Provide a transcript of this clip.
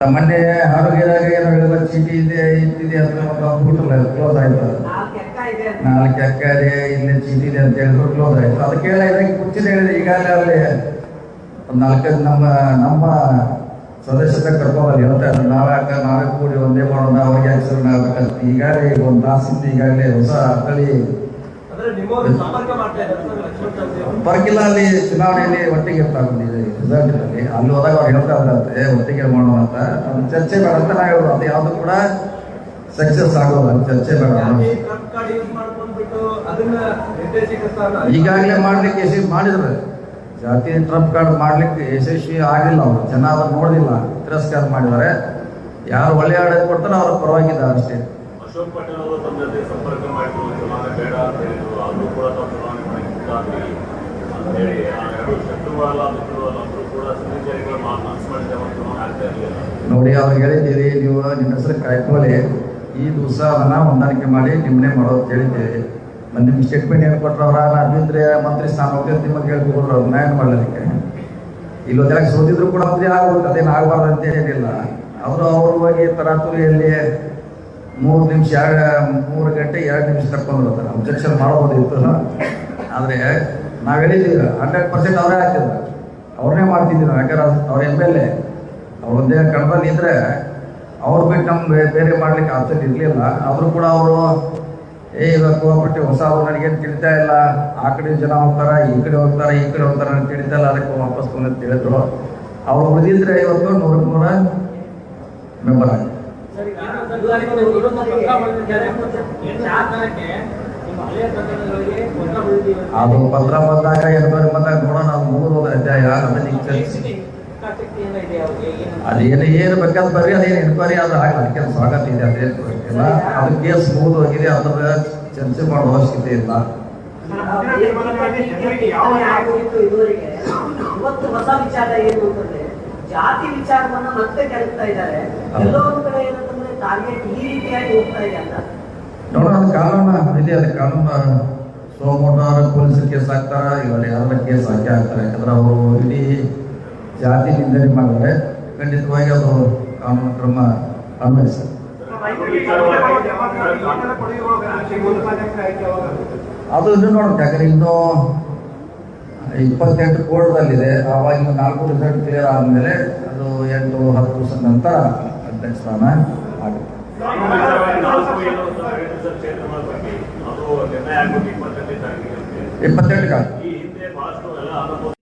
ಮೊನ್ನೆ ಆರೋಗ್ಯದಾಗ ಏನೋ ಹೇಳಿದ ಚೀಟಿ ಇದೆ ಇದಿದೆ ಅಂತ ಒಂದು ಅಂದ್ಬಿಟ್ರಲ್ಲ ಕ್ಲೋಸ್ ಆಯ್ತು. ನಾಲ್ಕು ಅಕ್ಕ ಇದೆ ಇಲ್ಲಿ ಚೀಟಿ ಇದೆ ಅಂತ ಹೇಳಿದ್ರು ಕ್ಲೋಸ್ ಆಯ್ತು. ಅದಕ್ಕೆ ಹೇಳಿದ್ರೆ ಮುಂಚಿನ ಹೇಳಿದ್ರೆ ಈಗಾಗಲೇ ಅಲ್ಲಿ ಒಂದು ನಾಲ್ಕೈದು ನಮ್ಮ ನಮ್ಮ ಸದಸ್ಯರ ಕರ್ಕೊಂಡು ಹೇಳ್ತಾರೆ ನಾವೇ ಅಕ್ಕ ನಾವೇ ಕೂಡಿ ಒಂದೇ ಮಾಡೋಣ ಅವ್ರಿಗೆ ಆಗ್ಬೇಕಂತ. ಈಗಾಗಲೇ ಈಗ ಒಂದು ತಾಸಿಂದ ಈಗಾಗಲೇ ಹೊಸ ತಳಿ ಪರಕಿಲ್ಲ ಅಲ್ಲಿ ಚುನಾವಣೆಯಲ್ಲಿ ಒಟ್ಟಿಗೆ ಇರ್ತಾರೆ ರಿಸಲ್ಟ್ನಲ್ಲಿ ಅಲ್ಲಿ ಹೋದಾಗ ಅವ್ರು ಹೇಳ್ತಾ ಇದ್ರಂತೆ ಒಟ್ಟಿಗೆ ಮಾಡೋಣ ಅಂತ. ಚರ್ಚೆ ಬೇಡ ಅಂತ ನಾ ಹೇಳೋದು. ಅದು ಯಾವುದು ಕೂಡ ಸಕ್ಸಸ್ ಆಗೋಲ್ಲ. ಚರ್ಚೆ ಬೇಡ. ಈಗಾಗಲೇ ಮಾಡ್ಲಿಕ್ಕೆ ಯಶಸ್ವಿ ಮಾಡಿದ್ರು. ಜಾತಿ ಟ್ರಂಪ್ ಕಾರ್ಡ್ ಮಾಡ್ಲಿಕ್ಕೆ ಯಶಸ್ವಿ ಆಗಿಲ್ಲ ಅವರು. ಜನ ಅದನ್ನು ನೋಡಿಲ್ಲ ತಿರಸ್ಕಾರ ಮಾಡಿದ್ದಾರೆ. ಯಾರು ಒಳ್ಳೆ ಆಡಳಿತ ಕೊಡ್ತಾರೋ ಅವ್ರ ಪರವಾಗಿಲ್ಲ ಅಷ್ಟೇ. ಅಶೋಕ್ ಪಟೇಲ್ ಅವರು ತಮ್ಮ ಜೊತೆ ಸಂಪರ್ಕ ಮಾಡಿದ್ರು ಚುನಾವಣೆ ಬೇಡ ಅಂತ ಹೇಳಿದ್ರು ಅದು ಕೂಡ ತಾವು ಚುನಾವಣೆ ಮಾಡಿ ಮುಂದಾಗಲಿ ಅಂತ ಹೇಳಿ, ಆ ಎರಡು ಶತ್ರುವಲ್ಲ ಮಿತ್ರವಲ್ಲ ಅಂದ್ರೂ ಕೂಡ ಸಹಚರಿಗಳು ಮನಸ್ಸು ಮಾಡಿದ ಅವರು ಚುನಾವಣೆ ಆಗ್ತಾ ಇರಲಿಲ್ಲ ನೋಡಿ, ಅವ್ರು ಹೇಳಿದ್ದೀರಿ, ನೀವು ನಿಮ್ಮ ಹೆಸರು ಕಾಯ್ಕೊಳ್ಳಿ. ಈ ದಿವಸ ಅದನ್ನ ಹೊಂದಾಣಿಕೆ ಮಾಡಿ ನಿಮ್ಮನೆ ಮಾಡೋದು ಹೇಳಿದ್ದೀರಿ. ಮತ್ತೆ ನಿಮ್ಮ ಸ್ಟೇಟ್ಮೆಂಟ್ ಏನು ಕೊಟ್ಟರು ಅವರ? ಅರವಿಂದ್ರೆ ಮಂತ್ರಿ ಸ್ಥಾನ ಹೋಗ್ತದೆ ನಿಮಗೆ ಹೇಳ್ಕೊಡ್ರು ಅವ್ರು, ನ್ಯಾಯ ಮಾಡಲಿಕ್ಕೆ. ಇಲ್ಲಿ ಒಂದೆಲ್ಲ ಸೋತಿದ್ರು ಕೂಡ ಮಂತ್ರಿ ಆಗ್ಬೋದು ಅದೇನು ಆಗಬಾರ್ದು ಅಂತ ಏನಿಲ್ಲ. ಅವರು ಅವ್ರ ಹೋಗಿ ತರಾತುರಿಯಲ್ಲಿ ಮೂರು ನಿಮಿಷ, ಎರಡು, ಮೂರು ಗಂಟೆ, ಎರಡು ನಿಮಿಷ ತಕ್ಕೊಂಡು ಬರ್ತಾರೆ ಅಬ್ಜೆಕ್ಷನ್ ಮಾಡ್ಬೋದಿತ್ತು ಆದರೆ ನಾವು ಹೇಳಿದ್ದೀವಿ ಹಂಡ್ರೆಡ್ ಪರ್ಸೆಂಟ್ ಅವರೇ ಆಗ್ತಿದ್ರು ಅವ್ರನ್ನೇ ಮಾಡ್ತಿದ್ದೀವಿ ಯಾಕಂದ್ರೆ ಅವ್ರ ಎಂ ಎಲ್ ಎ ಅವ್ರು ಒಂದೇ ಕಣದಲ್ಲಿ ಇದ್ದರೆ ಅವ್ರು ಬಿಟ್ಟು ನಮ್ಗೆ ಬೇರೆ ಮಾಡ್ಲಿಕ್ಕೆ ಆಪ್ಷನ್ ಇರಲಿಲ್ಲ. ಆದರೂ ಕೂಡ ಅವರು, ಏ, ಇವಾಗ ಬಟ್ ಹೊಸ ಅವ್ರು ನನಗೇನು ತಿಳಿತಾ ಇಲ್ಲ. ಆ ಕಡೆ ಜನ ಹೋಗ್ತಾರೆ, ಈ ಕಡೆ ಹೋಗ್ತಾರೆ, ಈ ಕಡೆ ಹೋಗ್ತಾರೆ ಅಂತ ತಿಳಿತಾ ಇಲ್ಲ, ಅದಕ್ಕೆ ವಾಪಸ್ ಬಂದು ತಿಳಿದ್ರು ಅವ್ರು ಉಳಿದಿದ್ರೆ ಇವತ್ತು ನೂರಕ್ಕೆ ನೂರ ಮೆಂಬರ್ ಆಗಿ. ಅದು ಪತ್ರ ಬಂದಾಗ ಎರಡು ಬಂದಾಗ ನೋಡೋಣ ಅದು ಮೂರು ಅಧ್ಯಾಯ ಏನು ಅದೇನು ಏನು ಬೇಕಾದ್ರೆ ಬರ್ರಿ ಅದೇನು ಎನ್ಕ್ವೈರಿ ಆದ್ರೆ ಆಗಲ್ಲ ಅದಕ್ಕೆ ಸ್ವಾಗತ ಇದೆ ಅದೇನು ಗೊತ್ತಿಲ್ಲ ಅದು ಕೇಸ್ ಮುಗಿದು ಹೋಗಿದೆ ಅದ್ರ ಚರ್ಚೆ ಮಾಡೋ ಅವಶ್ಯಕತೆ ಇಲ್ಲ. ಇವತ್ತು ಹೊಸ ವಿಚಾರ ಏನು ಅಂತಂದ್ರೆ ಜಾತಿ ವಿಚಾರವನ್ನ ಮತ್ತೆ ಕೆಳಗ್ತಾ ಇದ್ದಾರೆ. ಎಲ್ಲೋ ಒಂದ್ ಟಾರ್ಗೆಟ್ ಈ ರೀತಿಯಾಗಿ ಹೋಗ್ತಾ ಇದೆ ಅಂತ. ನೋಡೋಣ, ಅದು ಕಾನೂನು ಇದೆ ಅದು ಕಾನೂನು ಸೋಮೋಟರ್ ಪೊಲೀಸರು ಕೇಸ್ ಹಾಕ್ತಾರ? ಇವಾಗ ಯಾರ ಕೇಸ್ ಹಾಕಿ ಹಾಕ್ತಾರೆ? ಯಾಕಂದ್ರೆ ಅವರು ಇಡೀ ಜಾತಿ ನಿಂದನೆ ಮಾಡಿದ್ರೆ ಖಂಡಿತವಾಗಿ ಅದು ಕಾನೂನು ಕ್ರಮ ಅನ್ವಯಿಸ. ಅದು ಇನ್ನೂ ನೋಡೋಣ ಯಾಕಂದ್ರೆ ಇನ್ನೂ ಇಪ್ಪತ್ತೆಂಟು ಕೋರ್ಟ್ದಲ್ಲಿದೆ ಆವಾಗ ನಾಲ್ಕು ರಿಸಲ್ಟ್ ಕ್ಲಿಯರ್ ಆದಮೇಲೆ ಅದು ಎಂಟು, ಹತ್ತು ದಿವಸ ನಂತರ ಅಧ್ಯಕ್ಷ ಸ್ಥಾನ. ಆಗುತ್ತೆ ನಾಲ್ಕು